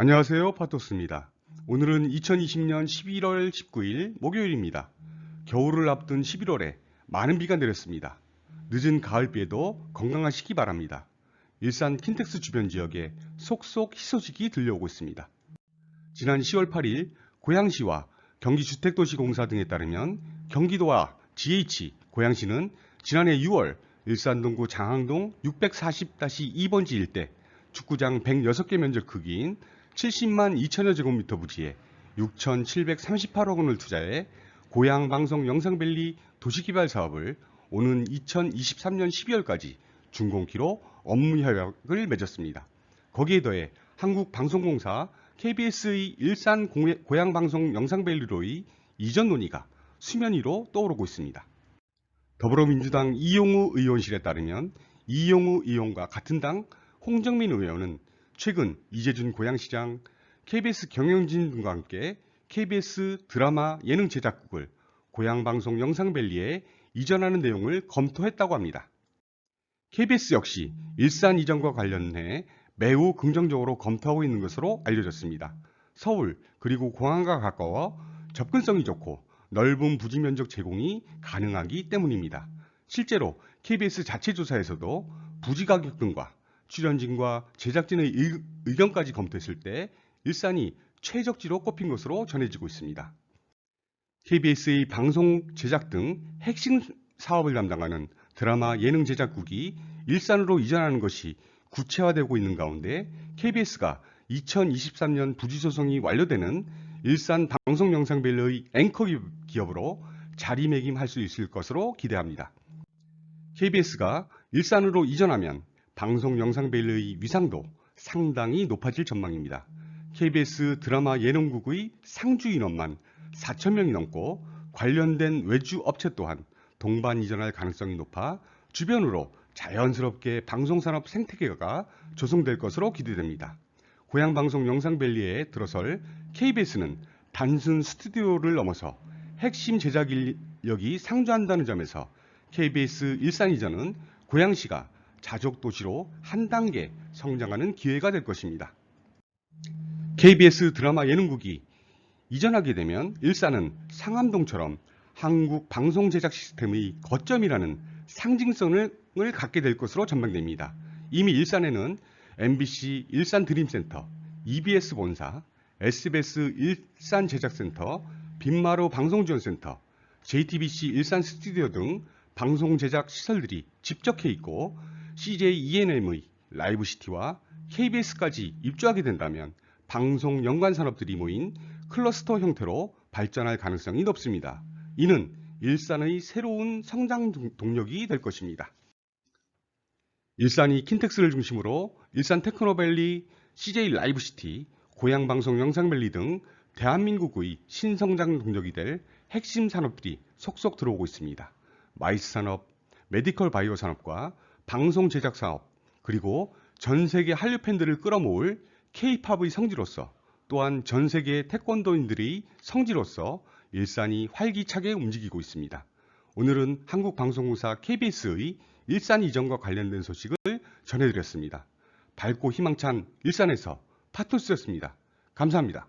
안녕하세요. 파토스입니다. 오늘은 2020년 11월 19일 목요일입니다. 겨울을 앞둔 11월에 많은 비가 내렸습니다. 늦은 가을비에도 건강하시기 바랍니다. 일산 킨텍스 주변 지역에 속속 희소식이 들려오고 있습니다. 지난 10월 8일 고양시와 경기주택도시공사 등에 따르면 경기도와 GH 고양시는 지난해 6월 일산동구 장항동 640-2번지 일대 축구장 106개 면적 크기인 70만 2천여 제곱미터 부지에 6,738억 원을 투자해 고향방송 영상밸리 도시개발 사업을 오는 2023년 12월까지 준공키로 업무 협약을 맺었습니다. 거기에 더해 한국방송공사 KBS의 일산 고향방송 영상밸리로의 이전 논의가 수면 위로 떠오르고 있습니다. 더불어민주당 이용우 의원실에 따르면 이용우 의원과 같은 당 홍정민 의원은 최근 이재준 고양시장, KBS 경영진 등과 함께 KBS 드라마 예능 제작국을 고향방송 영상밸리에 이전하는 내용을 검토했다고 합니다. KBS 역시 일산 이전과 관련해 매우 긍정적으로 검토하고 있는 것으로 알려졌습니다. 서울 그리고 공항과 가까워 접근성이 좋고 넓은 부지 면적 제공이 가능하기 때문입니다. 실제로 KBS 자체 조사에서도 부지 가격 등과 출연진과 제작진의 의- 의견까지 검토했을 때 일산이 최적지로 꼽힌 것으로 전해지고 있습니다. KBS의 방송 제작 등 핵심 사업을 담당하는 드라마 예능 제작국이 일산으로 이전하는 것이 구체화되고 있는 가운데 KBS가 2023년 부지 조성이 완료되는 일산 방송 영상밸리의 앵커 기업으로 자리매김할 수 있을 것으로 기대합니다. KBS가 일산으로 이전하면 방송 영상밸리의 위상도 상당히 높아질 전망입니다. KBS 드라마 예능국의 상주 인원만 4천 명이 넘고 관련된 외주 업체 또한 동반 이전할 가능성이 높아 주변으로 자연스럽게 방송산업 생태계가 조성될 것으로 기대됩니다. 고향방송 영상밸리에 들어설 KBS는 단순 스튜디오를 넘어서 핵심 제작 인력이 상주한다는 점에서 KBS 일산 이전은 고양시가 자족 도시로 한 단계 성장하는 기회가 될 것입니다. KBS 드라마 예능국이 이전하게 되면 일산은 상암동처럼 한국 방송 제작 시스템의 거점이라는 상징성을 갖게 될 것으로 전망됩니다. 이미 일산에는 MBC 일산 드림센터, EBS 본사, SBS 일산 제작센터, 빈마루 방송지원센터, JTBC 일산 스튜디오 등 방송 제작 시설들이 집적해 있고 CJ ENM의 라이브시티와 KBS까지 입주하게 된다면 방송 연관 산업들이 모인 클러스터 형태로 발전할 가능성이 높습니다. 이는 일산의 새로운 성장 동- 동력이 될 것입니다. 일산이 킨텍스를 중심으로 일산 테크노밸리, CJ 라이브시티, 고향방송 영상밸리 등 대한민국의 신성장 동력이 될 핵심 산업들이 속속 들어오고 있습니다. 마이스 산업, 메디컬 바이오 산업과 방송 제작 사업, 그리고 전 세계 한류 팬들을 끌어모을 K-팝의 성지로서 또한 전 세계 태권도인들의 성지로서 일산이 활기차게 움직이고 있습니다. 오늘은 한국방송공사 KBS의 일산 이전과 관련된 소식을 전해드렸습니다. 밝고 희망찬 일산에서 파토스였습니다. 감사합니다.